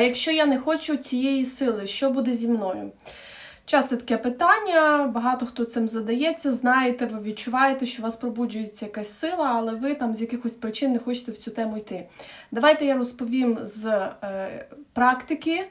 А якщо я не хочу цієї сили, що буде зі мною? Часто таке питання, багато хто цим задається. Знаєте, ви відчуваєте, що у вас пробуджується якась сила, але ви там з якихось причин не хочете в цю тему йти. Давайте я розповім з е, практики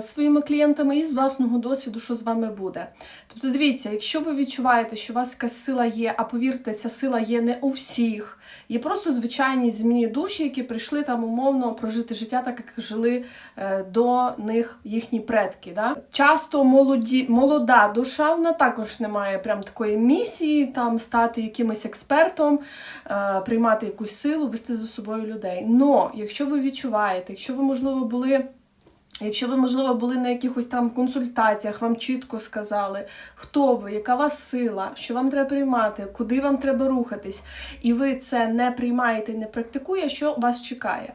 своїми клієнтами і з власного досвіду, що з вами буде. Тобто, дивіться, якщо ви відчуваєте, що у вас якась сила є, а повірте, ця сила є не у всіх. Є просто звичайні земні душі, які прийшли там умовно прожити життя, так як жили е, до них їхні предки. Да? Часто молоді, молода душа вона також не має прям такої місії там стати якимось експертом, е, приймати якусь силу, вести за собою людей. Но якщо ви відчуваєте, якщо ви, можливо, були. Якщо ви, можливо, були на якихось там консультаціях, вам чітко сказали, хто ви, яка вас сила, що вам треба приймати, куди вам треба рухатись, і ви це не приймаєте не практикуєте, що вас чекає?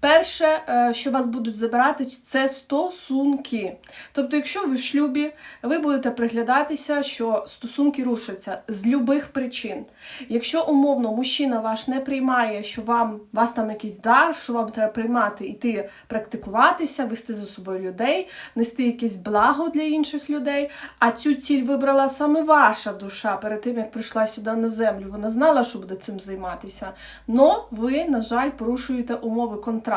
Перше, е, що вас будуть забирати, це стосунки. Тобто, якщо ви в шлюбі, ви будете приглядатися, що стосунки рушаться з любих причин. Якщо умовно мужчина ваш не приймає, що вам вас там якийсь дар, що вам треба приймати, іти практикуватися, вести за собою людей, нести якесь благо для інших людей. А цю ціль вибрала саме ваша душа перед тим, як прийшла сюди на землю. Вона знала, що буде цим займатися. Но ви, на жаль, порушуєте умови контракту,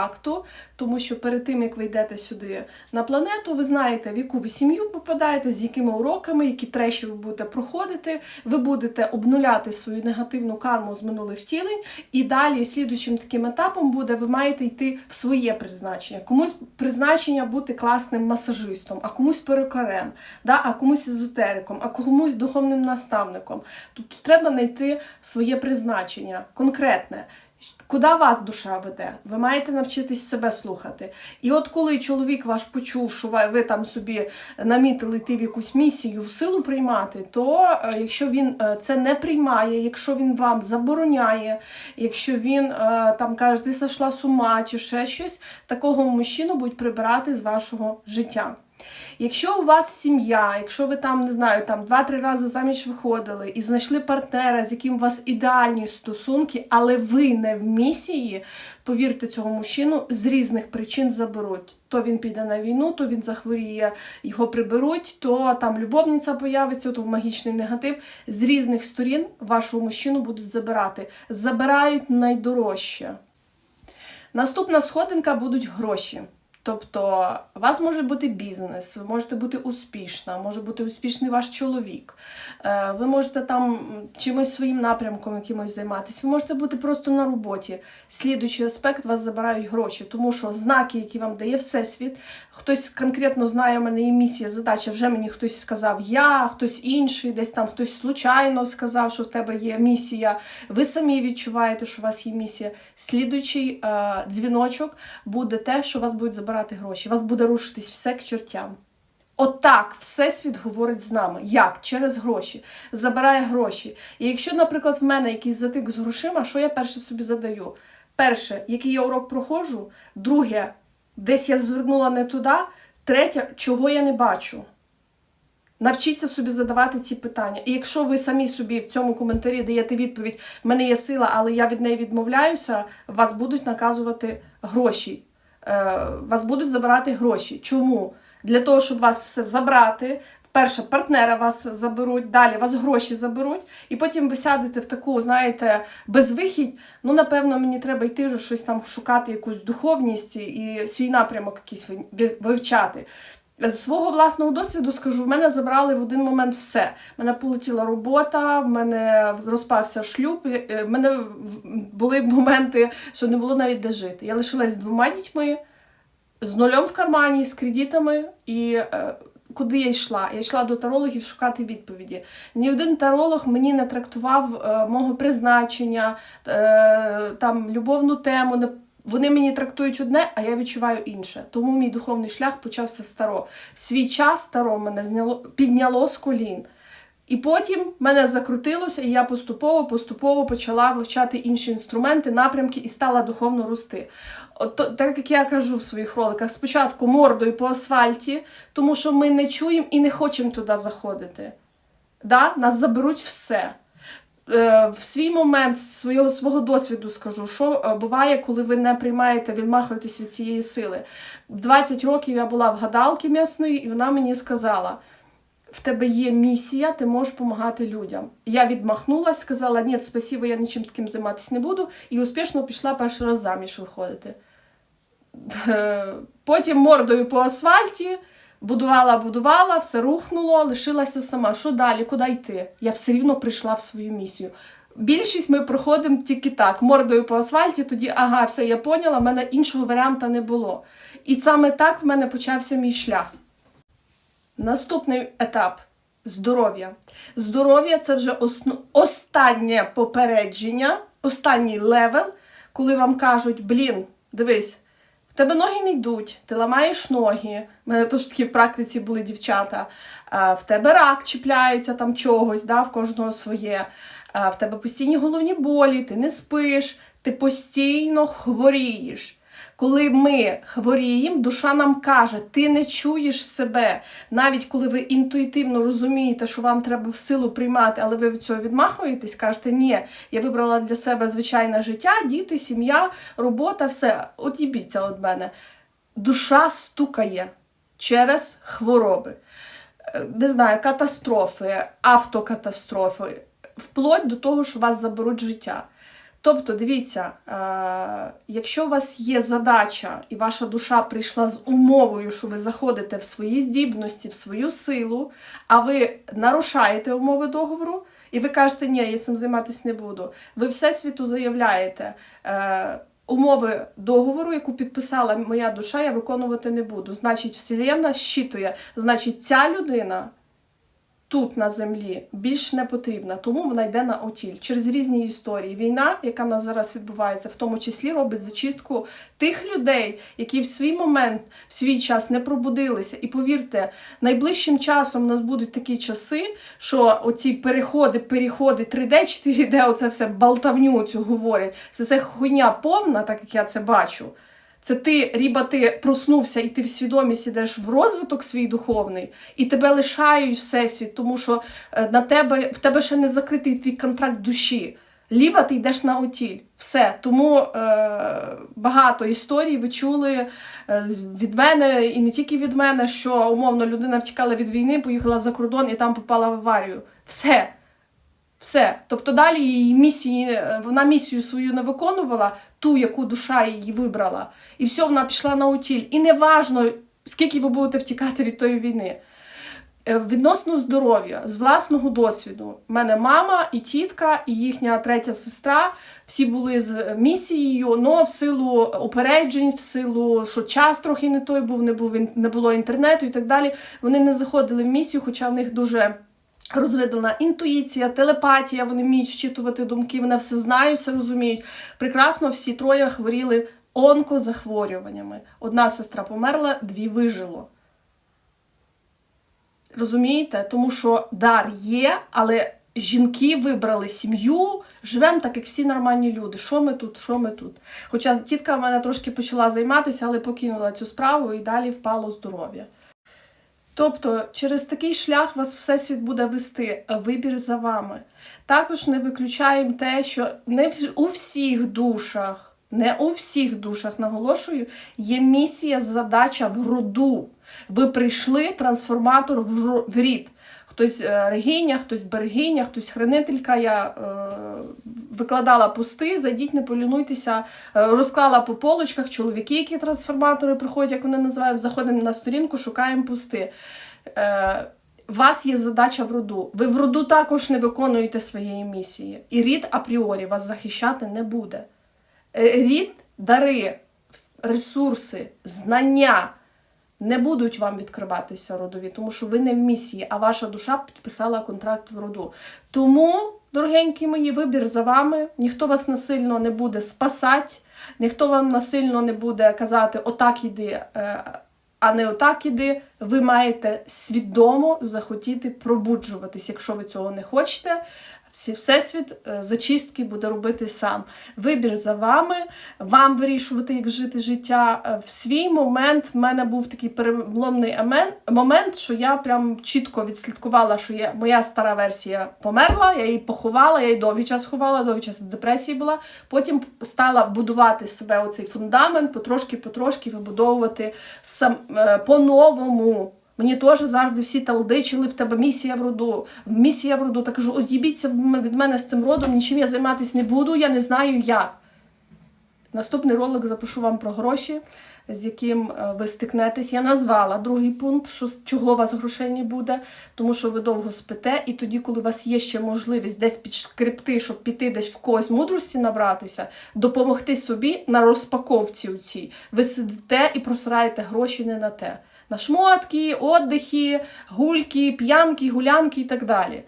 тому що перед тим, як ви йдете сюди на планету, ви знаєте, в яку ви сім'ю попадаєте, з якими уроками, які треші ви будете проходити, ви будете обнуляти свою негативну карму з минулих втілень, і далі слідуючим таким етапом буде, ви маєте йти в своє призначення. Комусь призначення бути класним масажистом, а комусь перукарем, да? а комусь езотериком, а комусь духовним наставником. Тобто треба знайти своє призначення конкретне. Куди вас душа веде? Ви маєте навчитись себе слухати. І от коли чоловік ваш почув, що ви там собі намітили йти в якусь місію в силу приймати, то е, якщо він е, це не приймає, якщо він вам забороняє, якщо він е, там каже, ти сошла з ума чи ще щось, такого мужчину будуть прибирати з вашого життя. Якщо у вас сім'я, якщо ви там не знаю, там два-три рази заміж виходили і знайшли партнера, з яким у вас ідеальні стосунки, але ви не в місії, повірте цього мужчину, з різних причин заберуть. То він піде на війну, то він захворіє, його приберуть, то там любовниця появиться, то магічний негатив. З різних сторін вашого мужчину будуть забирати. Забирають найдорожче. Наступна сходинка будуть гроші. Тобто, у вас може бути бізнес, ви можете бути успішна, може бути успішний ваш чоловік, е, ви можете там чимось своїм напрямком якимось займатися, ви можете бути просто на роботі. Слідуючий аспект вас забирають гроші, тому що знаки, які вам дає Всесвіт, хтось конкретно знає, у мене є місія, задача, вже мені хтось сказав я, хтось інший, десь там хтось случайно сказав, що в тебе є місія. Ви самі відчуваєте, що у вас є місія. Слідуючий е, дзвіночок буде те, що вас будуть забирати забирати гроші, вас буде рушитись все к чертям. Отак Всесвіт говорить з нами. Як? Через гроші. Забирає гроші. І якщо, наприклад, в мене якийсь затик з грошима, що я перше собі задаю? Перше, який я урок проходжу, друге, десь я звернула не туди, третє, чого я не бачу. Навчіться собі задавати ці питання. І якщо ви самі собі в цьому коментарі даєте відповідь, в мене є сила, але я від неї відмовляюся, вас будуть наказувати гроші. Е, вас будуть забирати гроші. Чому? Для того, щоб вас все забрати. Перше, партнера вас заберуть, далі вас гроші заберуть, і потім ви сядете в таку, знаєте, безвихідь. Ну, напевно, мені треба йти вже щось там шукати, якусь духовність і свій напрямок якийсь вивчати. З свого власного досвіду скажу, в мене забрали в один момент все. В мене полетіла робота, в мене розпався шлюб, в мене були моменти, що не було навіть де жити. Я лишилась з двома дітьми, з нульом в кармані, з кредитами. І е, куди я йшла? Я йшла до тарологів шукати відповіді. Ні один таролог мені не трактував е, мого призначення, е, там любовну тему. не вони мені трактують одне, а я відчуваю інше. Тому мій духовний шлях почався старо. Свій час старо мене зняло, підняло з колін. І потім мене закрутилося, і я поступово-поступово почала вивчати інші інструменти, напрямки і стала духовно рости. От, Так як я кажу в своїх роликах, спочатку мордою по асфальті, тому що ми не чуємо і не хочемо туди заходити. Да? Нас заберуть все. Е, В свій момент свого, свого досвіду скажу, що е, буває, коли ви не приймаєте, відмахуєтесь від цієї сили. В 20 років я була в гадалки м'ясної, і вона мені сказала: в тебе є місія, ти можеш допомагати людям. Я відмахнулася, сказала, ні, спасибо, я нічим таким займатися не буду, і успішно пішла перший раз заміж виходити. Потім мордою по асфальті, будувала, будувала, все рухнуло, лишилася сама. Що далі? Куди йти? Я все рівно прийшла в свою місію. Більшість ми проходимо тільки так, мордою по асфальті, тоді ага, все, я поняла, в мене іншого варіанта не було. І саме так в мене почався мій шлях. Наступний етап здоров'я. Здоров'я це вже осно... останнє попередження, останній левел, коли вам кажуть: блін, дивись, в тебе ноги не йдуть, ти ламаєш ноги. У мене теж такі в практиці були дівчата. В тебе рак чіпляється там чогось, да, в кожного своє. В тебе постійні головні болі, ти не спиш, ти постійно хворієш. Коли ми хворіємо, душа нам каже, ти не чуєш себе. Навіть коли ви інтуїтивно розумієте, що вам треба в силу приймати, але ви від цього відмахуєтесь, кажете, ні, я вибрала для себе звичайне життя, діти, сім'я, робота, все. Одібіться від мене. Душа стукає через хвороби, не знаю, катастрофи, автокатастрофи, вплоть до того, що вас заберуть життя. Тобто, дивіться, е, якщо у вас є задача, і ваша душа прийшла з умовою, що ви заходите в свої здібності, в свою силу, а ви нарушаєте умови договору, і ви кажете, ні, я цим займатися не буду. Ви всесвіту заявляєте. Е, Умови договору, яку підписала моя душа, я виконувати не буду. Значить, Вселенна щитує, значить, ця людина тут на землі більш не потрібна, тому вона йде на отіль через різні історії. Війна, яка нас зараз відбувається, в тому числі робить зачистку тих людей, які в свій момент, в свій час не пробудилися. І повірте, найближчим часом у нас будуть такі часи, що оці переходи, переходи 3D, 4D, оце все болтавню цю говорять. Це все хуйня повна, так як я це бачу. Це ти, ріба, ти проснувся, і ти в свідомість ідеш в розвиток свій духовний, і тебе лишають всесвіт, тому що е, на тебе, в тебе ще не закритий твій контракт душі. Ліба ти йдеш на отіль. Все. Тому е, багато історій ви чули е, від мене, і не тільки від мене, що умовно людина втікала від війни, поїхала за кордон і там попала в аварію. Все. Все. Тобто далі її місії, е, вона місію свою не виконувала, ту, яку душа її вибрала. І все, вона пішла на утіль. І не важно, скільки ви будете втікати від тої війни. Е, Відносно здоров'я, з власного досвіду. У мене мама і тітка, і їхня третя сестра всі були з місією, але в силу упереджень, в силу, що час трохи не той був, не, був, не було інтернету і так далі. Вони не заходили в місію, хоча в них дуже розвинена інтуїція, телепатія, вони вміють щитувати думки, вони все знають, все розуміють. Прекрасно всі троє хворіли онкозахворюваннями. Одна сестра померла, дві вижило. Розумієте? Тому що дар є, але жінки вибрали сім'ю, живемо так, як всі нормальні люди. Що ми тут, що ми тут? Хоча тітка в мене трошки почала займатися, але покинула цю справу і далі впало здоров'я. Тобто через такий шлях вас Всесвіт буде вести, вибір за вами. Також не виключаємо те, що не у всіх душах, не у всіх душах, наголошую, є місія, задача в роду. Ви прийшли трансформатор в рід. Хтось е, региня, хтось берегиня, хтось хранителька. Я е, викладала пости, зайдіть, не полінуйтеся, е, розклала по полочках чоловіки, які трансформатори приходять, як вони називають, заходимо на сторінку, шукаємо пости. Е, у вас є задача в роду. Ви в роду також не виконуєте своєї місії. І рід апріорі вас захищати не буде. Е, Рід, дари, ресурси, знання не будуть вам відкриватися родові, тому що ви не в місії, а ваша душа підписала контракт в роду. Тому, дорогенькі мої, вибір за вами. Ніхто вас насильно не буде спасати, ніхто вам насильно не буде казати отак іди, е, а не отак іди. Ви маєте свідомо захотіти пробуджуватись. Якщо ви цього не хочете, Всесвіт е, зачистки буде робити сам. Вибір за вами, вам вирішувати, як жити життя. Е, В свій момент в мене був такий переломний момент, що я прям чітко відслідкувала, що є, моя стара версія померла, я її поховала, я її довгий час ховала, довгий час в депресії була. Потім стала будувати себе оцей фундамент, потрошки, потрошки вибудовувати сам е, Мені теж завжди всі талдичили в тебе місія в роду, місія в роду. Та кажу, одібіться від мене з цим родом, нічим я займатися не буду, я не знаю як. Наступний ролик запишу вам про гроші, з яким е, ви стикнетесь. Я назвала другий пункт, що чого у вас грошей не буде, тому що ви довго спите, і тоді, коли у вас є ще можливість десь підшкребти, щоб піти десь в когось мудрості набратися, допомогти собі на розпаковці у цій, ви сидите і просираєте гроші не на те. На шмотки, отдихи, гульки, п'янки, гулянки і так далі.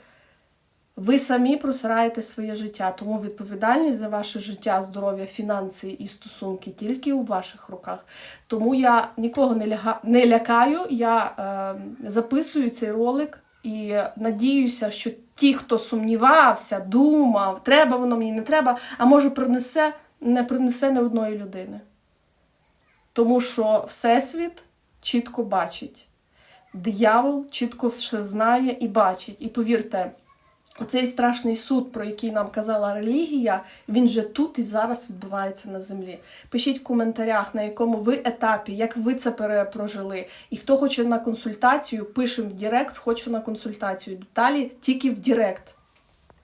Ви самі просираєте своє життя, тому відповідальність за ваше життя, здоров'я, фінанси і стосунки тільки у ваших руках. Тому я нікого не, ляга... не лякаю, я е, записую цей ролик і надіюся, що ті, хто сумнівався, думав, треба воно мені не треба, а може принесе, не принесе не одної людини. Тому що Всесвіт чітко бачить. Диявол чітко все знає і бачить. І повірте, оцей страшний суд, про який нам казала релігія, він же тут і зараз відбувається на землі. Пишіть в коментарях, на якому ви етапі, як ви це перепрожили. І хто хоче на консультацію, пишемо в Директ, хочу на консультацію. Деталі тільки в Директ.